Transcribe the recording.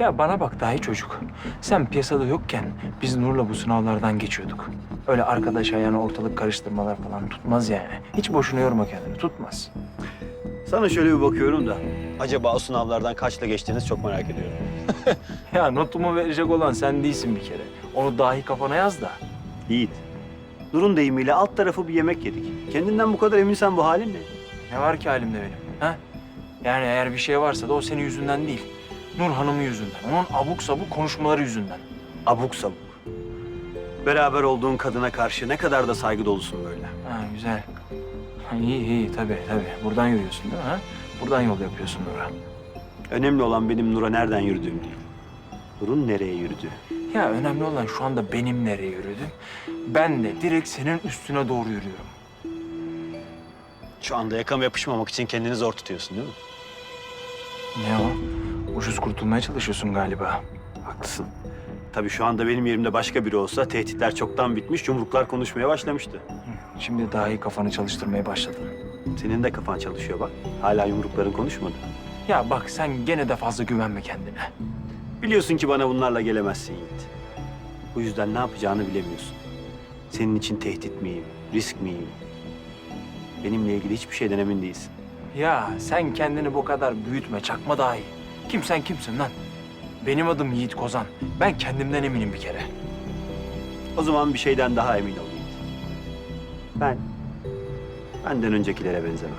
Ya bana bak dahi çocuk. Sen piyasada yokken biz Nur'la bu sınavlardan geçiyorduk. Öyle arkadaş ayağına ortalık karıştırmalar falan tutmaz yani. Hiç boşuna yorma kendini, tutmaz. Sana şöyle bir bakıyorum da. Acaba o sınavlardan kaçla geçtiğiniz çok merak ediyorum. Ya notumu verecek olan sen değilsin bir kere. Onu dahi kafana yaz da. Yiğit. Nur'un deyimiyle alt tarafı bir yemek yedik. Kendinden bu kadar eminsen bu halin ne? Ne var ki halimde benim? Ha? Yani eğer bir şey varsa da o senin yüzünden değil. Nur Hanım'ın yüzünden. Onun abuk sabuk konuşmaları yüzünden. Abuk sabuk. Beraber olduğun kadına karşı ne kadar da saygı dolusun böyle. Ha güzel. Ha, iyi iyi tabii tabii. Buradan yürüyorsun değil mi? Ha? Buradan yol yapıyorsun Nur'a. Önemli olan benim Nur'a nereden yürüdüğüm değil. Nur'un nereye yürüdüğü. Ya önemli olan şu anda benim nereye yürüdüm. Ben de direkt senin üstüne doğru yürüyorum. Şu anda yakama yapışmamak için kendini zor tutuyorsun değil mi? Ne o? Ucuz kurtulmaya çalışıyorsun galiba. Haklısın. Tabii şu anda benim yerimde başka biri olsa tehditler çoktan bitmiş, yumruklar konuşmaya başlamıştı. Şimdi daha iyi kafanı çalıştırmaya başladın. Senin de kafan çalışıyor bak. Hala yumrukların konuşmadı. Ya bak sen gene de fazla güvenme kendine. Biliyorsun ki bana bunlarla gelemezsin Yiğit. Bu yüzden ne yapacağını bilemiyorsun. Senin için tehdit miyim, risk miyim? Benimle ilgili hiçbir şeyden emin değilsin. Ya sen kendini bu kadar büyütme, çakma daha iyi. Kimsen kimsin lan? Benim adım Yiğit Kozan. Ben kendimden eminim bir kere. O zaman bir şeyden daha emin ol Yiğit. Ben, benden öncekilere benzemem.